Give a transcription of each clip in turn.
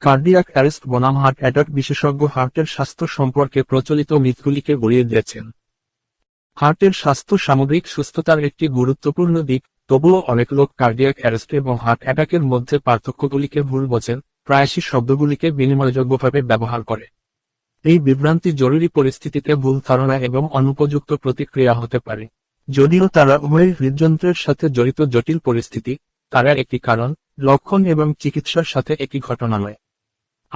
Cardiac arrest বনাম heart attack বিশেষজ্ঞ হার্টের স্বাস্থ্য সম্পর্কে প্রচলিত মিথগুলিকে গড়িয়ে দিয়েছেন। হার্টের স্বাস্থ্য সামগ্রিক সুস্থতার একটি গুরুত্বপূর্ণ দিক, তবুও অনেক লোক কার্ডিয়াক অ্যারেস্ট এবং হার্ট অ্যাটাকের মধ্যে পার্থক্যগুলিকে ভুল বোঝেন, প্রায়শই শব্দগুলিকে বিনিময়যোগ্যভাবে ব্যবহার করে। এই বিভ্রান্তি জরুরি পরিস্থিতিতে ভুল ধারণা এবং অনুপযুক্ত প্রতিক্রিয়া হতে পারে। যদিও তারা উভয় হৃদযন্ত্রের সাথে জড়িত জটিল পরিস্থিতি, তারা একটি কারণ, লক্ষণ এবং চিকিৎসার সাথে একই ঘটনা নয়।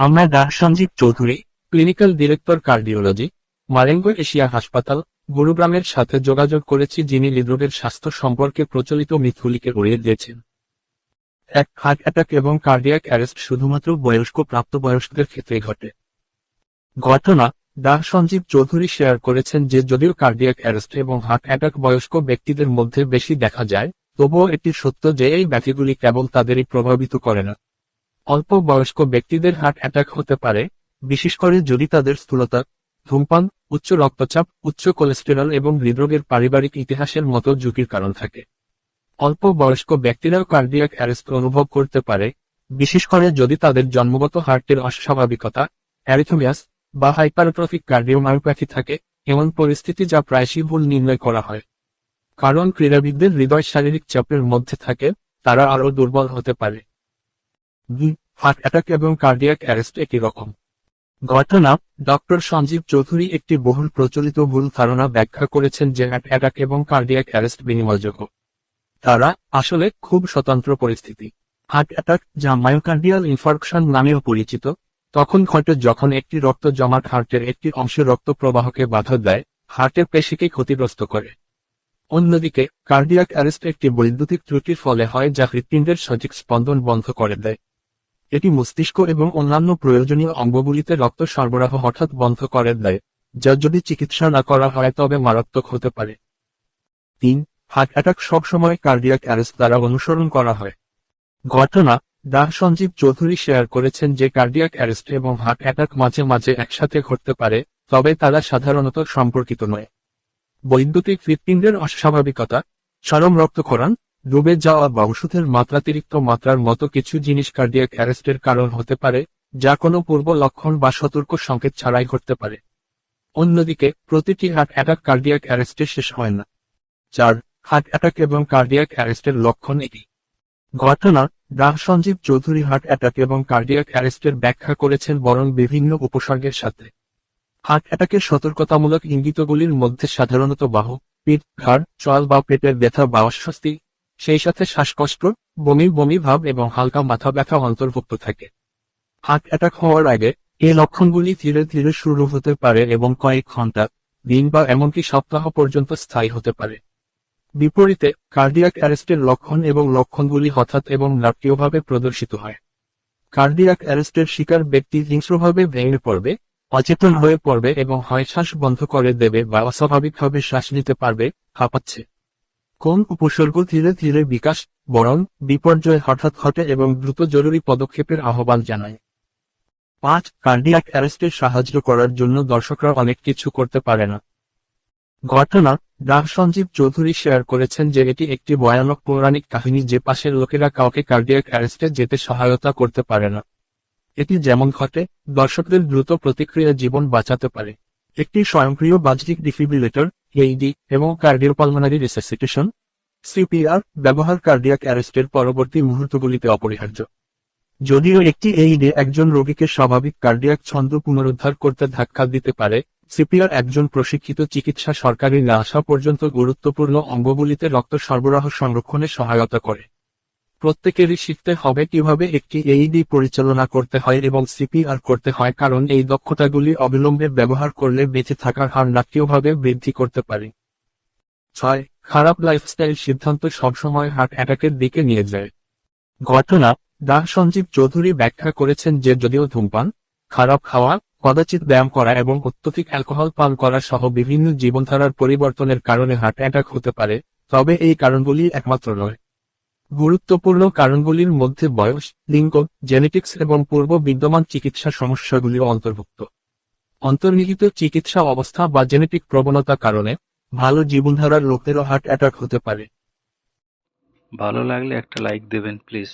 আমরা ডা Sanjeev Chowdhury clinical director cardiology Marengo Asia হাসপাতাল, গুরুগ্রামের সাথে যোগাযোগ করেছি যিনি হৃদরোগের স্বাস্থ্য সম্পর্কে প্রচলিত মিথগুলিকে উড়িয়ে দিয়েছেন। এক হার্ট অ্যাটাক এবং কার্ডিয়াক অ্যারেস্ট শুধুমাত্র বয়স্ক প্রাপ্তবয়স্কদের ক্ষেত্রে ঘটে। ঘটনা ডা সঞ্জীব চৌধুরী শেয়ার করেছেন যে যদিও কার্ডিয়াক অ্যারেস্ট এবং হার্ট অ্যাটাক বয়স্ক ব্যক্তিদের মধ্যে বেশি দেখা যায়, তবুও এটি সত্য যে এই ব্যাধিগুলি কেবল তাদেরই প্রভাবিত করে না। অল্প বয়স্ক ব্যক্তিদের হার্ট অ্যাটাক হতে পারে, বিশেষ করে যদি তাদের স্থূলতা, ধূমপান, উচ্চ রক্তচাপ, উচ্চ কোলেস্টেরল এবং হৃদরোগের পারিবারিক ইতিহাসের মতো ঝুঁকির কারণ থাকে। অল্প বয়স্ক ব্যক্তিরাও কার্ডিয়াক অ্যারেস্ট অনুভব করতে পারে, বিশেষ করে যদি তাদের জন্মগত হার্টের অস্বাভাবিকতা, অ্যারিথমিয়াস বা হাইপারট্রফিক কার্ডিওমায়োপ্যাথি থাকে, এমন পরিস্থিতি যা প্রায়শই ভুল নির্ণয় করা হয়। কারণ ক্রীড়াবিদদের হৃদয় শারীরিক চাপের মধ্যে থাকে, তারা আরও দুর্বল হতে পারে। দুই হার্ট অ্যাটাক এবং কার্ডিয়াক অ্যারেস্ট একই রকম। ঘটনা ডক্টর সঞ্জীব চৌধুরী একটি বহুল প্রচলিত ভুল ধারণা ব্যাখ্যা করেছেন যে হার্ট অ্যাটাক এবং কার্ডিয়াক অ্যারেস্ট বিনিময়যোগ্য। তারা আসলে খুব স্বতন্ত্র পরিস্থিতি। হার্ট অ্যাটাক যা মায়োকার্ডিয়াল ইনফার্কশন নামেও পরিচিত, তখন ঘটে যখন একটি রক্ত জমাট হার্টের একটি অংশ রক্ত প্রবাহকে বাধা দেয় হার্টের পেশিকে ক্ষতিগ্রস্ত করে। অন্যদিকে কার্ডিয়াক অ্যারেস্ট একটি বৈদ্যুতিক ত্রুটির ফলে হয় যা হৃৎপিণ্ডের সঠিক স্পন্দন বন্ধ করে দেয়। এটি মস্তিষ্ক এবং অন্যান্য প্রয়োজনীয় অঙ্গগুলিতে রক্ত সরবরাহ হঠাৎ বন্ধ করে দেয়, যা যদি চিকিৎসা না করা হয় তবে মারাত্মক হতে পারে। তিন, হার্ট অ্যাটাক সবসময় কার্ডিয়াক অ্যারেস্ট দ্বারা অনুসরণ করা হয়। ঘটনা ডা সঞ্জীব চৌধুরী শেয়ার করেছেন যে কার্ডিয়াক অ্যারেস্ট এবং হার্ট অ্যাটাক মাঝে মাঝে একসাথে ঘটতে পারে, তবে তারা সাধারণত সম্পর্কিত নয়। বৈদ্যুতিক হৃৎপিণ্ডের অস্বাভাবিকতা, চরম রক্তক্ষরণ ডুবে যাওয়া বা ওষুধের মাত্রাতিরিক্ত মাত্রার মতো কিছু জিনিস কার্ডিয়াক অ্যারেস্টের কারণ হতে পারে, যা কোনো পূর্ব লক্ষণ বা সতর্ক সংকেত ছাড়াই ঘটতে পারে। অন্যদিকে, প্রতিটি হার্ট অ্যাটাক কার্ডিয়াক অ্যারেস্টে শেষ হয় না। চার হার্ট অ্যাটাক এবং কার্ডিয়াক অ্যারেস্টের লক্ষণ এটি ঘটনা ডা সঞ্জীব চৌধুরী হার্ট অ্যাটাক এবং কার্ডিয়াক অ্যারেস্টের ব্যাখ্যা করেছেন বরং বিভিন্ন উপসর্গের সাথে। হার্ট অ্যাটাকের সতর্কতামূলক ইঙ্গিতগুলির মধ্যে সাধারণত বাহু, পিঠ, ঘাড় চল বা পেটের ব্যথা বা অস্বস্তি সেই সাথে শ্বাসকষ্ট, বমি বমি ভাব এবং হালকা মাথা ব্যথা অন্তর্ভুক্ত থাকে। হার্ট অ্যাটাক হওয়ার আগে এই লক্ষণগুলি ধীরে ধীরে শুরু হতে পারে এবং কয়েক ঘণ্টা, দিন বা এমনকি সপ্তাহ পর্যন্ত স্থায়ী হতে পারে। বিপরীতে, কার্ডিয়াক অ্যারেস্টের লক্ষণ এবং লক্ষণগুলি হঠাৎ এবং নাটকীয়ভাবে প্রদর্শিত হয়। কার্ডিয়াক অ্যারেস্টের শিকার ব্যক্তি হিংস্রভাবে ভেঙে পড়বে, অচেতন হয়ে পড়বে এবং হয় শ্বাস বন্ধ করে দেবে বা অস্বাভাবিকভাবে শ্বাস নিতে পারবে, হাঁপাচ্ছে। কোন উপসর্গ ধীরে ধীরে বিকাশ বরং বিপর্যয় হঠাৎ ঘটে এবং দ্রুত জরুরি পদক্ষেপের আহ্বান জানায়। পাঁচ কার্ডিয়াক অ্যারেস্টে সাহায্য করার জন্য দর্শকরা অনেক কিছু করতে পারে না। ঘটনা ডা সঞ্জীব চৌধুরী শেয়ার করেছেন যে এটি একটি ভয়ানক পৌরাণিক কাহিনী যে পাশের লোকেরা কাউকে কার্ডিয়াক অ্যারেস্টে যেতে সহায়তা করতে পারে না। এটি যেমন ঘটে, দর্শকদের দ্রুত প্রতিক্রিয়া জীবন বাঁচাতে পারে। একটি স্বয়ংক্রিয় বাহ্যিক ডিফিব্রিলেটর এইডি এবং কার্ডিওপালমোনারি রিসাসিটেশন সিপিআর ব্যবহার কার্ডিয়াক অ্যারেস্টের পরবর্তী মুহূর্তগুলিতে অপরিহার্য। যদিও একটি এইডে একজন রোগীকে স্বাভাবিক কার্ডিয়াক ছন্দ পুনরুদ্ধার করতে ধাক্কা দিতে পারে সিপিআর একজন প্রশিক্ষিত চিকিৎসা সরকারি না আসা পর্যন্ত গুরুত্বপূর্ণ অঙ্গগুলিতে রক্ত সরবরাহ সংরক্ষণে সহায়তা করে। প্রত্যেকেরই শিখতে হবে কীভাবে একটি এইডি পরিচালনা করতে হয় এবং সিপিআর করতে হয়, কারণ এই দক্ষতাগুলি অবিলম্বে ব্যবহার করলে বেঁচে থাকার হার নাটকীয়ভাবে বৃদ্ধি করতে পারে। ছয়, খারাপ লাইফস্টাইল সিদ্ধান্ত সবসময় হার্ট অ্যাটাকের দিকে নিয়ে যায়। ঘটনা ডা সঞ্জীব চৌধুরী ব্যাখ্যা করেছেন যে যদিও ধূমপান, খারাপ খাওয়া, কদাচিৎ ব্যায়াম করা এবং অত্যধিক অ্যালকোহল পান করা সহ বিভিন্ন জীবনধারার পরিবর্তনের কারণে হার্ট অ্যাটাক হতে পারে, তবে এই কারণগুলি একমাত্র নয়। গুরুত্বপূর্ণ কারণগুলির মধ্যে বয়স, লিঙ্গ জেনেটিক্স এবং পূর্ব বিদ্যমান চিকিৎসা সমস্যাগুলিও অন্তর্ভুক্ত। অন্তর্নিহিত চিকিৎসা অবস্থা বা জেনেটিক প্রবণতা কারণে ভালো জীবনধারার লোকেরও হার্ট অ্যাটাক হতে পারে। ভালো লাগলে একটা লাইক দেবেন প্লিজ